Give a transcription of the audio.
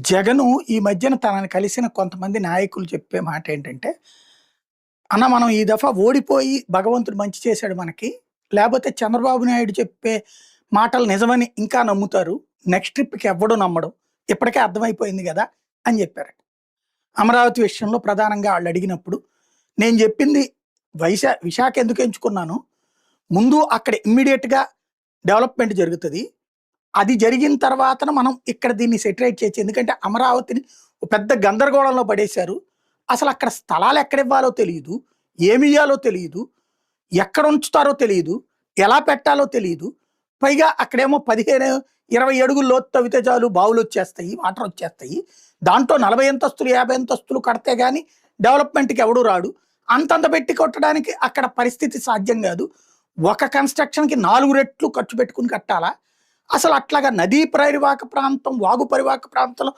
జగను ఈ మధ్యన తనని కలిసిన కొంతమంది నాయకులు చెప్పే మాట ఏంటంటే అన్న మనం ఈ దఫా ఓడిపోయి భగవంతుడు మంచి చేశాడు మనకి. లేకపోతే చంద్రబాబు నాయుడు చెప్పే మాటలు నిజమని ఇంకా నమ్ముతారు. నెక్స్ట్ ట్రిప్కి ఎవ్వడూ నమ్మడం. ఇప్పటికే అర్థమైపోయింది కదా అని చెప్పారు అమరావతి విషయంలో ప్రధానంగా వాళ్ళు అడిగినప్పుడు నేను చెప్పింది వైశా విశాఖ ఎందుకు ఎంచుకున్నాను? ముందు అక్కడ ఇమ్మీడియట్గా డెవలప్మెంట్ జరుగుతుంది. అది జరిగిన తర్వాత మనం ఇక్కడ దీన్ని సెటిరేట్ చేయొచ్చు. ఎందుకంటే అమరావతిని ఒక పెద్ద గందరగోళంలో పడేశారు. అసలు అక్కడ స్థలాలు ఎక్కడ ఇవ్వాలో తెలియదు ఏమి ఇవ్వాలో తెలియదు ఎక్కడ ఉంచుతారో తెలియదు ఎలా పెట్టాలో తెలియదు పైగా అక్కడేమో పదిహేను ఇరవై అడుగుల్లో తవ్వితే చాలు బావులు వచ్చేస్తాయి వాటర్ వచ్చేస్తాయి. దాంట్లో నలభై అంతస్తులు యాభై అంతస్తులు కడితే కానీ డెవలప్మెంట్కి ఎవడు రాడు. అంతంత పెట్టి కొట్టడానికి అక్కడ పరిస్థితి సాధ్యం కాదు. ఒక కన్స్ట్రక్షన్కి నాలుగు రెట్లు ఖర్చు పెట్టుకుని కట్టాలా? అసలు అట్లాగా నదీ పరివాహక ప్రాంతం వాగు పరివాహక ప్రాంతంలో